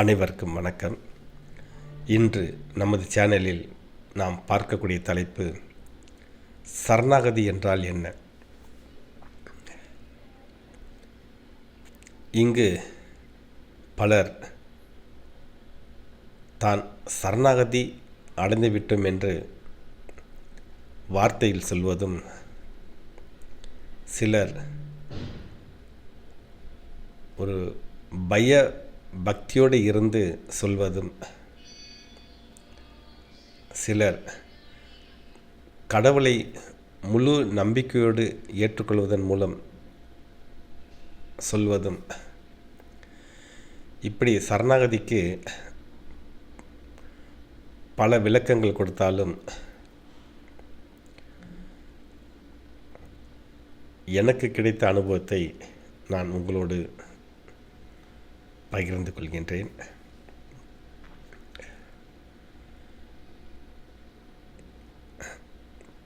அனைவருக்கும் வணக்கம். இன்று நமது சேனலில் நாம் பார்க்கக்கூடிய தலைப்பு சரணாகதி என்றால் என்ன? இங்கு பலர் தான் சரணாகதி அடைந்துவிட்டோம் என்று வார்த்தையில் சொல்வதும் சிலர் ஒரு பய பக்தியோடு இருந்து சொல்வதும் சிலர் கடவுளை முழு நம்பிக்கையோடு ஏற்றுக்கொள்வதன் மூலம் சொல்வதும். இப்படி சரணாகதிக்கு பல விளக்கங்கள் கொடுத்தாலும் எனக்கு கிடைத்த அனுபவத்தை நான் உங்களோடு பகிர்ந்து கொள்கின்றேன்.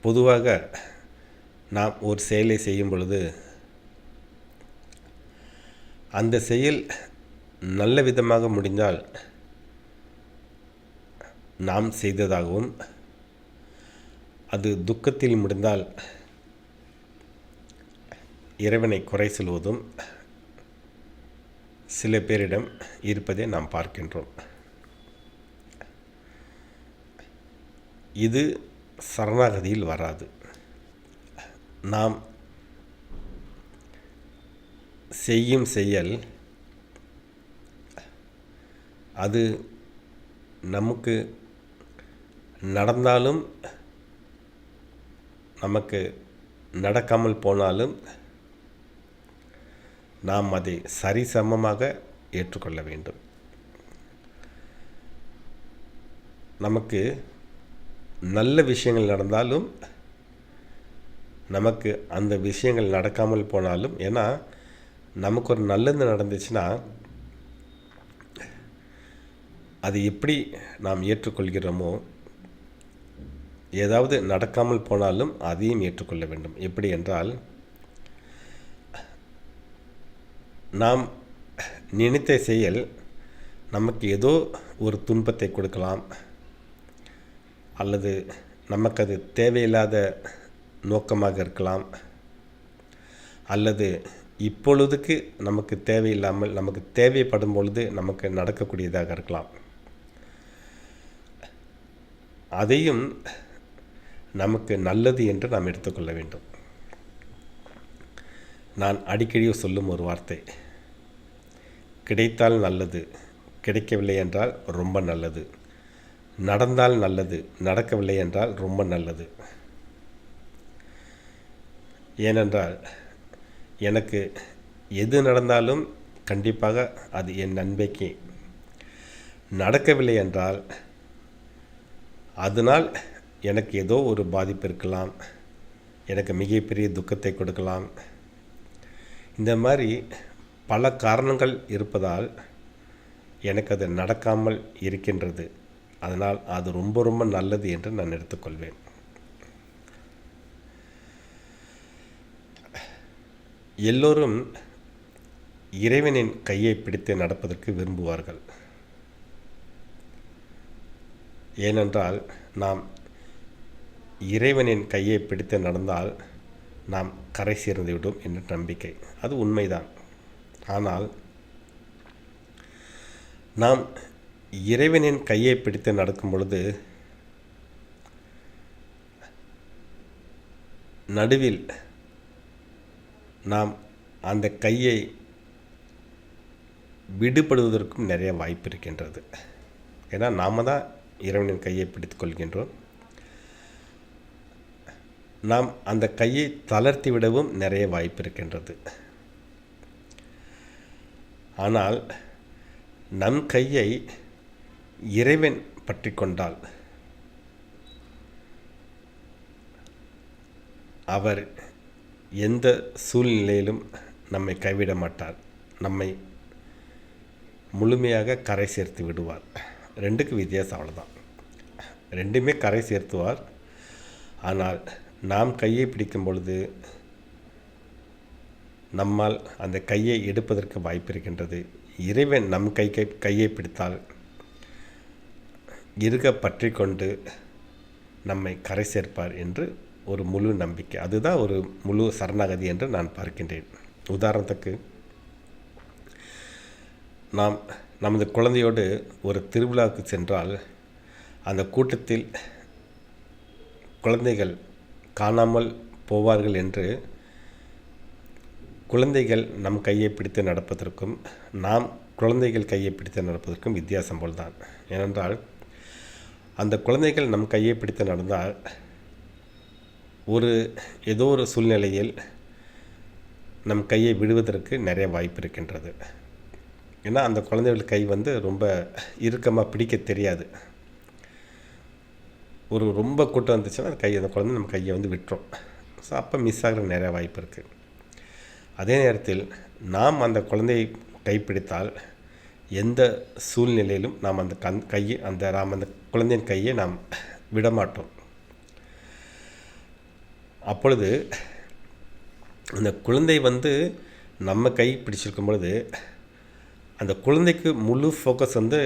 பொதுவாக நாம் ஒரு செயலை செய்யும் பொழுது அந்த செயல் நல்ல விதமாக முடிந்தால் நாம் செய்ததாகவும் அது துக்கத்தில் முடிந்தால் இறைவனை குறை சொல்வதும் சில பேரிடம் இருப்பதை நாம் பார்க்கின்றோம். இது சரணாகதியில் வராது. நாம் செய்யும் செயல் அது நமக்கு நடந்தாலும் நமக்கு நடக்காமல் போனாலும் நாம் அதை சரிசமமாக ஏற்றுக்கொள்ள வேண்டும். நமக்கு நல்ல விஷயங்கள் நடந்தாலும் நமக்கு அந்த விஷயங்கள் நடக்காமல் போனாலும் ஏன்னா நமக்கு ஒரு நல்லது நடந்துச்சுன்னா அது எப்படி நாம் ஏற்றுக்கொள்கிறோமோ ஏதாவது நடக்காமல் போனாலும் அதையும் ஏற்றுக்கொள்ள வேண்டும். எப்படி என்றால் நாம் நினைத்த செயல் நமக்கு ஏதோ ஒரு துன்பத்தை கொடுக்கலாம் அல்லது நமக்கு அது தேவையில்லாத நோக்கமாக இருக்கலாம். அல்லது இப்பொழுதுக்கு நமக்கு தேவையில்லாமல் நமக்கு தேவைப்படும் பொழுது நமக்கு நடக்கக்கூடியதாக இருக்கலாம். அதையும் நமக்கு நல்லது என்று நாம் எடுத்துக்கொள்ள வேண்டும். நான் அடிக்கடி சொல்லும் ஒரு வார்த்தை. கிடைத்தால் நல்லது கிடைக்கவில்லை என்றால் ரொம்ப நல்லது. நடந்தால் நல்லது நடக்கவில்லை என்றால் ரொம்ப நல்லது. ஏனென்றால் எனக்கு எது நடந்தாலும் கண்டிப்பாக அது என் நன்மைக்கு நடக்கவில்லை என்றால் அதனால் எனக்கு ஏதோ ஒரு பாதிப்பு இருக்கலாம். எனக்கு மிகப்பெரிய துக்கத்தை கொடுக்கலாம். இந்த மாதிரி பல காரணங்கள் இருப்பதால் எனக்கு அது நடக்காமல் இருக்கின்றது. அதனால் அது ரொம்ப ரொம்ப நல்லது என்று நான் எடுத்துக்கொள்வேன். எல்லோரும் இறைவனின் கையை பிடித்து நடப்பதற்கு விரும்புவார்கள். ஏனென்றால் நாம் இறைவனின் கையை பிடித்து நடந்தால் நாம் கரை சேர்ந்து விடும் என்ற நம்பிக்கை. அது உண்மைதான். ஆனால் நாம் இறைவனின் கையை பிடித்து நடக்கும் பொழுது நடுவில் நாம் அந்த கையை விடுபடுவதற்கும் நிறைய வாய்ப்பு இருக்கின்றது. ஏன்னா நாம் தான் இறைவனின் கையை பிடித்து கொள்கின்றோம். நாம் அந்த கையை தளர்த்தி விடவும் நிறைய வாய்ப்பு இருக்கின்றது. ஆனால் நம் கையை இறைவன் பற்றி கொண்டால் அவர் எந்த சூழ்நிலையிலும் நம்மை கைவிட மாட்டார். நம்மை முழுமையாக கரை சேர்த்து விடுவார். ரெண்டுக்கு வித்தியாசம் அவ்வளோதான் ரெண்டுமே கரை சேர்த்துவார். ஆனால் நாம் கையை பிடிக்கும் பொழுது நம்மால் அந்த கையை எடுப்பதற்கு வாய்ப்பு இருக்கின்றது இறைவன் நம் கை கை கையை பிடித்தால் இருக பற்றி கொண்டு நம்மை கரை சேர்ப்பார் என்று ஒரு முழு நம்பிக்கை. அதுதான் ஒரு முழு சரணாகதி என்று நான் பார்க்கின்றேன். உதாரணத்துக்கு நாம் நமது குழந்தையோடு ஒரு திருவிழாவுக்கு சென்றால் அந்த கூட்டத்தில் குழந்தைகள் காணாமல் போவார்கள் என்று குழந்தைகள் நம் கையை பிடித்து நடப்பதற்கும் நாம் குழந்தைகள் கையை பிடித்து நடப்பதற்கும் வித்தியாசம் போல்தான். ஏனென்றால் அந்த குழந்தைகள் நம் கையை பிடித்து நடந்தால் ஒரு ஏதோ ஒரு சூழ்நிலையில் நம் கையை விடுவதற்கு நிறைய வாய்ப்பு இருக்கின்றது. ஏன்னா அந்த குழந்தைகள் கை வந்து ரொம்ப இறுக்கமாக பிடிக்க தெரியாது. ஒரு ரொம்ப கூட்டம் வந்துச்சுன்னா அந்த கை அந்த குழந்தை நம்ம கையை வந்து விட்டுரும். ஸோ அப்போ மிஸ் ஆகிற நிறைய வாய்ப்பு இருக்குது அதே நேரத்தில் நாம் அந்த குழந்தையை கைப்பிடித்தால் எந்த சூழ்நிலையிலும் நாம் அந்த கண் கையை அந்த நாம் அந்த குழந்தையின் கையை நாம் விடமாட்டோம். அப்பொழுது அந்த குழந்தை வந்து நம்ம கை பிடிச்சிருக்கும் பொழுது அந்த குழந்தைக்கு முழு ஃபோக்கஸ் வந்து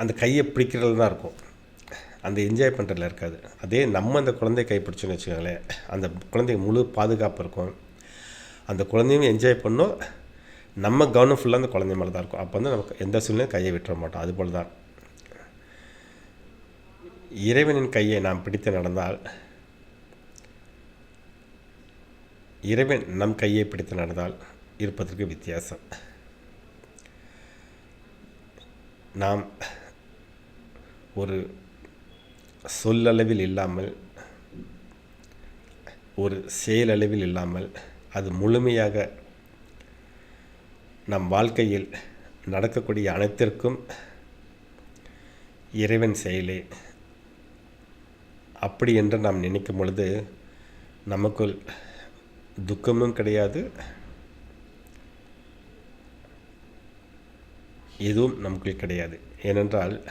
அந்த கையை பிடிக்கிறதுல தான் இருக்கும். அந்த என்ஜாய் பண்ணுறதுல இருக்காது. அதே நம்ம அந்த குழந்தை கைப்பிடிச்சோன்னு வச்சுக்கோங்களேன். அந்த குழந்தைக்கு முழு பாதுகாப்பு இருக்கும். அந்த குழந்தையும் என்ஜாய் பண்ணும். நம்ம கவனம் ஃபுல்லாக அந்த குழந்தை மேலே தான் இருக்கும். அப்போ வந்து நமக்கு எந்த சூழ்நிலையும் கையை விட்டுற மாட்டோம். அதுபோல் தான் இறைவனின் கையை நாம் பிடித்து நடந்தால் இறைவன் நம் கையை பிடித்து நடந்தால் இருப்பதற்கு வித்தியாசம். நாம் ஒரு சொல்லளவில் இல்லாமல் ஒரு செயலளவில் இல்லாமல் அது முழுமையாக நம் வாழ்க்கையில் நடக்கக்கூடிய அனைத்திற்கும் இறைவன் செயலே. அப்படி என்று நாம் நினைக்கும் பொழுது நமக்குள் துக்கமும் கிடையாது. எதுவும் நமக்குள் கிடையாது. ஏனென்றால்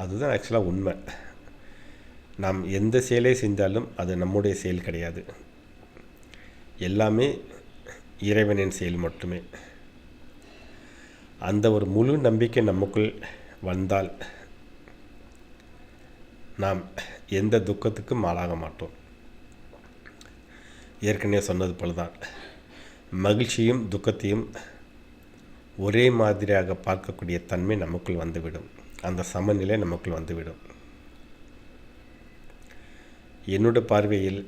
அதுதான் ஆக்சுவலாக உண்மை. நாம் எந்த செயலை செஞ்சாலும் அது நம்முடைய செயல் கிடையாது. எல்லாமே இறைவனின் செயல் மட்டுமே. அந்த ஒரு முழு நம்பிக்கை நமக்குள் வந்தால் நாம் எந்த துக்கத்துக்கும் ஆளாக மாட்டோம். ஏற்கனவே சொன்னது போல தான் மகிழ்ச்சியும் துக்கத்தையும் ஒரே மாதிரியாக பார்க்கக்கூடிய தன்மை நமக்குள் வந்துவிடும். அந்த சமநிலை நமக்குள் வந்துவிடும். என்னோட பார்வையில்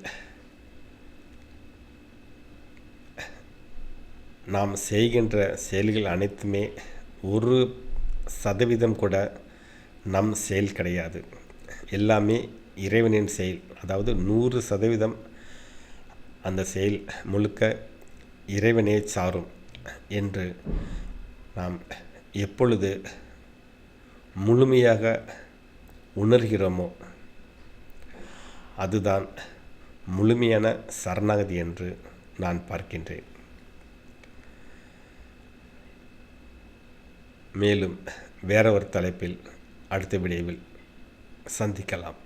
நாம் செய்கின்ற செயல்கள் அனைத்துமே ஒரு சதவீதம் கூட நம் செயல் கிடையாது. எல்லாமே இறைவனின் செயல். அதாவது நூறு சதவீதம் அந்த செயல் முழுக்க இறைவனே சாரும் என்று நாம் எப்பொழுது முழுமையாக உணர்கிறோமோ அதுதான் முழுமையான சரணாகதி என்று நான் பார்க்கின்றேன். மேலும் வேற ஒரு தலைப்பில் அடுத்த விடைவில் சந்திக்கலாம்.